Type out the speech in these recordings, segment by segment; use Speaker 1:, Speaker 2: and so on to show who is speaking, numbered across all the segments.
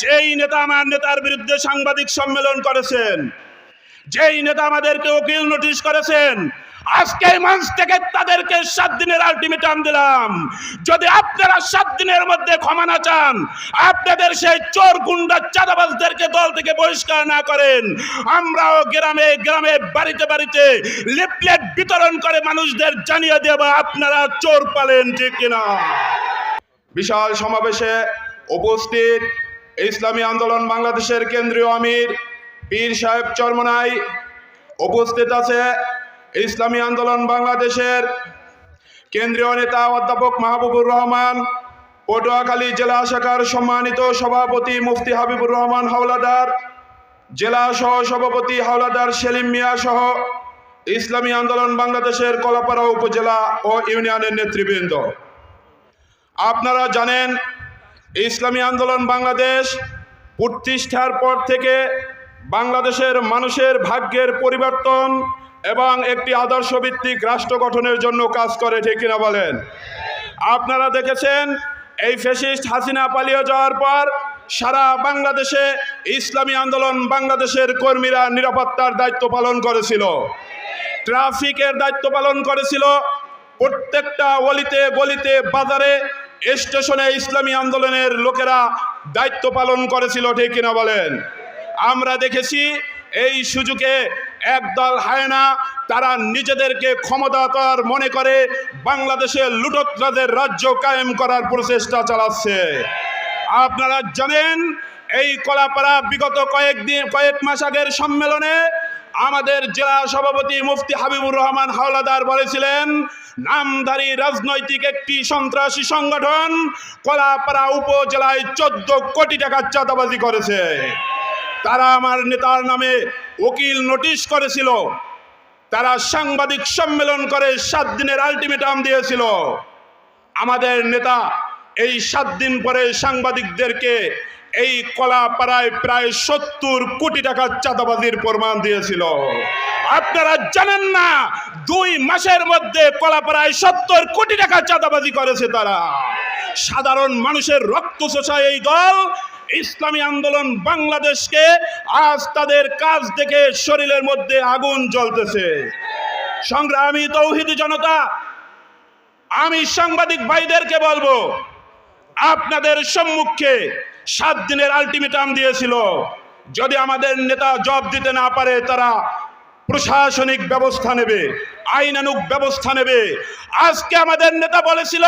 Speaker 1: যেই নেতা আমার নেতার বিরুদ্ধে সাংবাদিক সম্মেলন করেছেন, যেই নেতা আমাদেরকে উকিল নোটিশ করেছেন, আজকে মঞ্চ থেকে তাদেরকে সাত দিনের আলটিমেটাম দিলাম। যদি আপনারা সাত দিনের মধ্যে ক্ষমা না চান, আপনাদের সেই চোর গুন্ডা চাঁদাবাজদেরকে দল থেকে বহিষ্কার না করেন। আমরাও গ্রামে গ্রামে, বাড়িতে বাড়িতে লিফলেট বিতরণ করে মানুষদের জানিয়ে দেব, আপনারা চোর পালেন ঠিক কিনা। বিশাল সমাবেশে উপস্থিত ইসলামী আন্দোলন বাংলাদেশের কেন্দ্রীয় আমির পীর সাহেব চরমনাই উপস্থিত আছে। ইসলামী আন্দোলন বাংলাদেশের কেন্দ্রীয় নেতা অধ্যাপক মাহবুবুর রহমান, পটুয়াখালী জেলা শাখার সম্মানিত সভাপতি মুফতি হাবিবুর রহমান হাওলাদার, জেলা সহ সভাপতি হাওলাদার সেলিম মিয়া সহ ইসলামী আন্দোলন বাংলাদেশের কলাপাড়া উপজেলা ও ইউনিয়নের নেতৃবৃন্দ। আপনারা জানেন ইসলামী আন্দোলন বাংলাদেশ প্রতিষ্ঠার পর থেকে বাংলাদেশের মানুষের ভাগ্যের পরিবর্তন এবং একটি আদর্শভিত্তিক রাষ্ট্র গঠনের জন্য কাজ করে, ঠিক কিনা বলেন? আপনারা দেখেছেন, এই ফেসিস্ট হাসিনা পালিয়ে যাওয়ার পর সারা বাংলাদেশে ইসলামী আন্দোলন বাংলাদেশের কর্মীরা নিরাপত্তার দায়িত্ব পালন করেছিল। ট্রাফিকের দায়িত্ব পালন করেছিল। প্রত্যেকটা অলিতে, গলিতে, বাজারে স্টেশনে ইসলামী আন্দোলনের লোকেরা দায়িত্ব পালন করেছিল, ঠিক কিনা বলেন? আমরা দেখেছি এই সুযোগে একদল হায়না তারা নিজেদেরকে ক্ষমতাতর মনে করে বাংলাদেশে লুটতরাজের রাজ্য কায়েম করার প্রচেষ্টা চালাচ্ছে। আপনারা জানেন, এই কলাপাড়া বিগত কয়েকদিন, কয়েক মাস আগের সম্মেলনে আমাদের জেলা সভাপতি মুফতি হাবিবুর রহমান হাওলাদার বলেছিলেন, নামধারী রাজনৈতিক একটি সন্ত্রাসী সংগঠন কলাপাড়া উপজেলায় চোদ্দ কোটি টাকার চাঁদাবাজি করেছে। তারা আমার নেতার নামে উকিল নোটিশ করেছিল। তারা সাংবাদিক সম্মেলন করে সাত দিনের আলটিমেটাম দিয়েছিল। আমাদের নেতা এই সাত দিন পরে সাংবাদিকদেরকে এই কলাপাড়ায় প্রায় সত্তর কোটি টাকার চাঁদাবাজির প্রমাণ দিয়েছিল। আপনারা জানেন না, দুই মাসের মধ্যে কলাপাড়ায় সত্তর কোটি টাকা চাঁদাবাজি করেছে তারা। সাধারণ মানুষের রক্ত চোষায় এই দল, ইসলামী আন্দোলন বাংলাদেশকে আজ তাদের কাজ দেখে শরীরের মধ্যে আগুন জ্বলতেছে। সংগ্রামী তৌহিদি জনতা, আমি সাংবাদিক ভাইদেরকে বলব, আপনাদের সম্মুখে সাত দিনের আলটিমেটাম দিয়েছিল। যদি আমাদের নেতা জব দিতে না পারে, তারা প্রশাসনিক ব্যবস্থা নেবে আইনানুক ব্যবস্থা নেবে। আজকে আমাদের নেতা বলেছিল,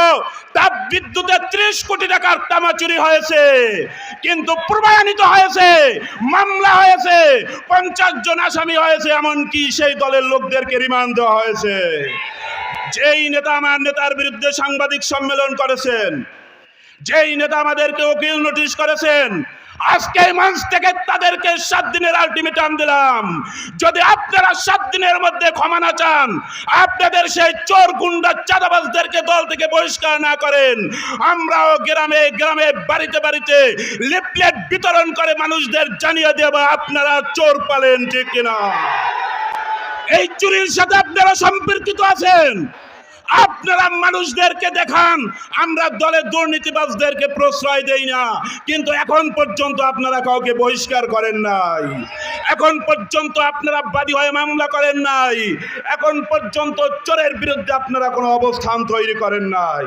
Speaker 1: তাপ বিদ্যুতের ত্রিশ কোটি টাকার তামা চুরি হয়েছে, কিন্তু প্রমাণিত হয়েছে, মামলা হয়েছে, পঞ্চাশ জন আসামি হয়েছে, এমনকি সেই দলের লোকদেরকে রিমান্ড দেওয়া হয়েছে। যেই নেতা আমার নেতার বিরুদ্ধে সাংবাদিক সম্মেলন করেছেন যেই নেতা আমাদেরকে উকিল নোটিশ করেছেন আজকে মঞ্চ থেকে তাদেরকে সাত দিনের আলটিমেটাম দিলাম। যদি আপনারা সাত দিনের মধ্যে ক্ষমা না চান, আপনাদের সেই চোর গুন্ডা চাঁদাবাজদেরকে দল থেকে বহিষ্কার না করেন। আমরাও গ্রামে গ্রামে, বাড়িতে বাড়িতে লিফলেট বিতরণ করে মানুষদের জানিয়ে দেব, আপনারা চোর পালেন ঠিক কিনা। এই চুরির সাথে আপনারা সম্পর্কিত আছেন। আপনারা মানুষদেরকে দেখান। আমরা দলের দুর্নীতিবাজদেরকে প্রশ্রয় দেই না। কিন্তু এখন পর্যন্ত আপনারা কাউকে বহিষ্কার করেন নাই। এখন পর্যন্ত আপনারা বাদী হয়ে মামলা করেন নাই। এখন পর্যন্ত চোরের বিরুদ্ধে আপনারা কোনো অবস্থান তৈরি করেন নাই।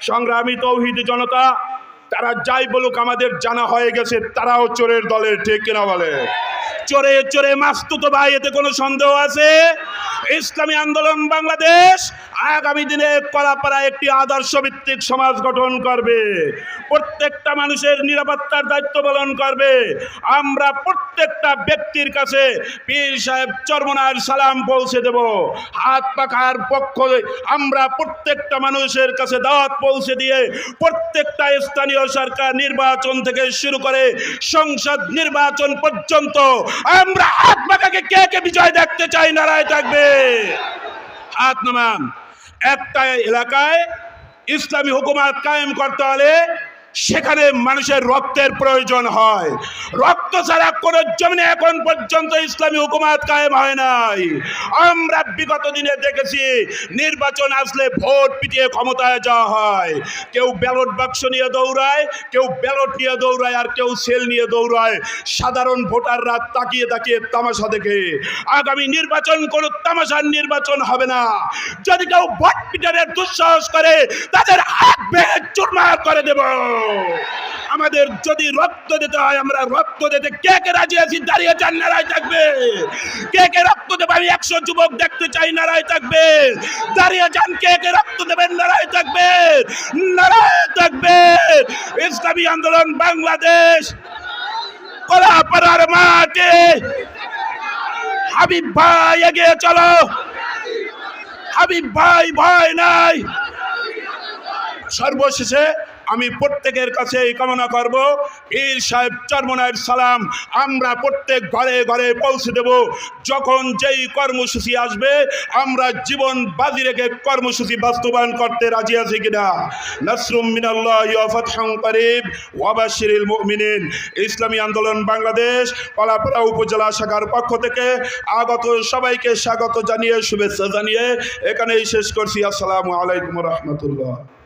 Speaker 1: সংগ্রামী তৌহিদি জনতা, তারা যাই বলুক আমাদের জানা হয়ে গেছে, তারাও চোরের দলের, ঠিক কিনা বলে? চোরে চোরে মাস্তুত ভাই, এতে কোনো সন্দেহ আছে? ইসলামী আন্দোলন বাংলাদেশ আগামী দিনে কলাপাড়া একটি আদর্শ ভিত্তিক সমাজ গঠন করবে। প্রত্যেকটা মানুষের নিরাপত্তার দায়িত্ব পালন করবে। আমরা প্রত্যেকটা ব্যক্তির কাছে পীর সাহেব চরমনার সালাম পৌঁছে দেব। হাত পাখার পক্ষ আমরা প্রত্যেকটা মানুষের কাছে দাওয়াত পৌঁছে দিয়ে প্রত্যেকটা স্থানীয় সরকার নির্বাচন থেকে শুরু করে সংসদ নির্বাচন পর্যন্ত আমরা হাত পাখাকে কে কে বিজয় দেখতে চাই, নারায় থাকবে। হাত নামান। একটা এলাকায় ইসলামী হুকুমাত কায়েম করতে হলে সেখানে মানুষের রক্তের প্রয়োজন হয়। রক্ত ছাড়া কোন জমিনে এখন পর্যন্ত ইসলামী হুকুমাত কায়েম হয় নাই। আমরা বিগত দিনে দেখেছি, নির্বাচন আসলে ভোট পিটিয়ে ক্ষমতায় যাওয়া হয়। কেউ ব্যালট বাক্স নিয়ে দৌড়ায়, কেউ ব্যালট নিয়ে দৌড়ায় আর কেউ সেল নিয়ে দৌড়ায়। সাধারণ ভোটাররা তাকিয়ে তাকিয়ে তামাশা দেখে, আগামী নির্বাচন কোন তামাশার নির্বাচন হবে না। যদি কেউ ভোট পিটারের দুঃসাহস করে, তাদের হাত ভেঙে চুরমার করে দেব। আমাদের যদি রক্ত দিতে হয়, আমরা রক্ত দিতে কে কে রাজি আছি? দাঁড়িয়ে চান, নারায় থাকবে। কে কে রক্ত দেবে আমি একশো যুবক দেখতে চাই, নারায় থাকবে। দাঁড়িয়ে যান কে কে রক্ত দেবেন? নারায় থাকবে। নারায় থাকবে। ইসলামী আন্দোলন বাংলাদেশ কলাপাড়ার মাঠে। হাবিব ভাই এগিয়ে চলো। হাবিব ভাই ভয় নাই। সর্বশেষে আমি প্রত্যেকের কাছে এই কামনা করব। পীর সাহেব চরমনায়ের সালাম। আমরা প্রত্যেক ঘরে ঘরে পৌঁছে দেব। যখন যেই কর্মসূচি আসবে, আমরা জীবন বাজি রেখে কর্মসূচি বাস্তবায়ন করতে রাজি আছি কিনা? নাসরুম মিনাল্লাহ ফাতহুম করিব ওয়াবাশিরিল মুমিনিন। ইসলামী আন্দোলন বাংলাদেশ, কলাপাড়া উপজেলা শাখার পক্ষ থেকে আগত সবাইকে স্বাগত জানিয়ে, শুভেচ্ছা জানিয়ে এখানেই শেষ করছি। আসসালামু আলাইকুম রহমতুল্লাহ।